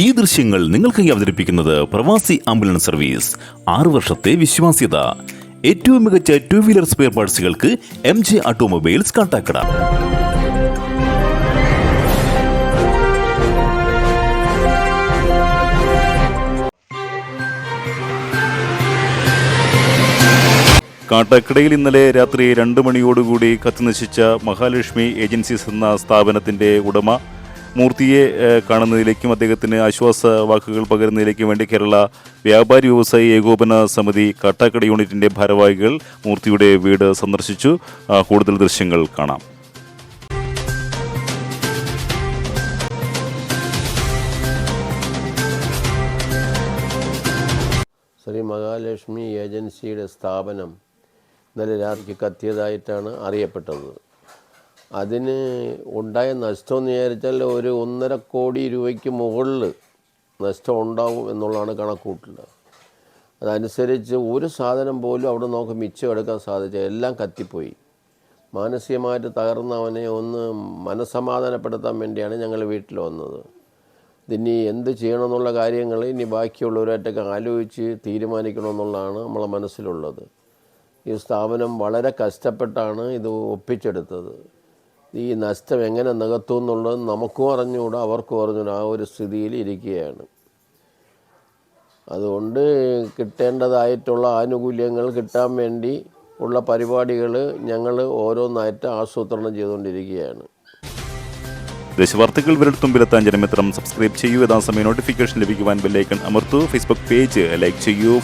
ഈ ദൃശ്യങ്ങൾ നിങ്ങൾക്കായി അവതരിപ്പിക്കുന്നത് പ്രവാസി ആംബുലൻസ് സർവീസ്. ആറു വർഷത്തെ വിശ്വാസ്യത. ഏറ്റവും മികച്ച ടു വീലർ സ്പെയർ പാർട്സുകൾക്ക് എം ജെ ഓട്ടോമൊബൈൽസ് കാട്ടാക്കട. കാട്ടാക്കടയിൽ ഇന്നലെ രാത്രി രണ്ട് മണിയോടുകൂടി കത്തിനശിച്ച മഹാലക്ഷ്മി ഏജൻസീസ് എന്ന സ്ഥാപനത്തിന്റെ ഉടമ മൂർത്തിയെ കാണുന്നതിലേക്കും അദ്ദേഹത്തിന് ആശ്വാസ വാക്കുകൾ പകരുന്നതിലേക്കും വേണ്ടി കേരള വ്യാപാരി വ്യവസായി ഏകോപന സമിതി കാട്ടാക്കട യൂണിറ്റിന്റെ ഭാരവാഹികൾ മൂർത്തിയുടെ വീട് സന്ദർശിച്ചു. കൂടുതൽ ദൃശ്യങ്ങൾ കാണാം. ശ്രീ മഹാലക്ഷ്മി ഏജൻസിയുടെ സ്ഥാപനം ഇന്നലെ രാത്രി കത്തിയതായിട്ടാണ് അറിയപ്പെട്ടത്. അതിന് ഉണ്ടായ നഷ്ടം എന്ന് വിചാരിച്ചാൽ ഒരു ഒന്നര കോടി രൂപയ്ക്ക് മുകളിൽ നഷ്ടം ഉണ്ടാവും എന്നുള്ളതാണ് കണക്കൂട്ടൽ അതനുസരിച്ച് ഒരു സാധനം പോലും അവിടെ നമുക്ക് മിച്ചം എടുക്കാൻ സാധിച്ചു എല്ലാം കത്തിപ്പോയി. മാനസികമായിട്ട് തകർന്നവനെ ഒന്ന് മനസ്സമാധാനപ്പെടുത്താൻ വേണ്ടിയാണ് ഞങ്ങൾ വീട്ടിൽ വന്നത്. ഇനി എന്ത് ചെയ്യണമെന്നുള്ള കാര്യങ്ങൾ ഇനി ബാക്കിയുള്ളവരായിട്ടൊക്കെ ആലോചിച്ച് തീരുമാനിക്കണമെന്നുള്ളതാണ് നമ്മളെ മനസ്സിലുള്ളത്. ഈ സ്ഥാപനം വളരെ കഷ്ടപ്പെട്ടാണ് ഇത് ഒപ്പിച്ചെടുത്തത്. ഈ നഷ്ടം എങ്ങനെ നികത്തും എന്നുള്ളത് നമുക്കും അറിഞ്ഞുകൂടാ അവർക്കും അറിഞ്ഞുകൂടാ. ആ ഒരു സ്ഥിതിയിൽ ഇരിക്കുകയാണ്. അതുകൊണ്ട് കിട്ടേണ്ടതായിട്ടുള്ള ആനുകൂല്യങ്ങൾ കിട്ടാൻ വേണ്ടി ഉള്ള പരിപാടികൾ ഞങ്ങൾ ഓരോന്നായിട്ട് ആസൂത്രണം ചെയ്തുകൊണ്ടിരിക്കുകയാണ്. ദേശവാർത്തകൾ വിരൽത്തുമ്പിലെത്താൻ ജനമിത്രം സബ്സ്ക്രൈബ് ചെയ്യൂ. യഥാസമയം നോട്ടിഫിക്കേഷൻ ലഭിക്കുവാൻ ബെല്ലൈക്കൺ അമർത്തു. ഫേസ്ബുക്ക് പേജ് ലൈക്ക് ചെയ്യൂ.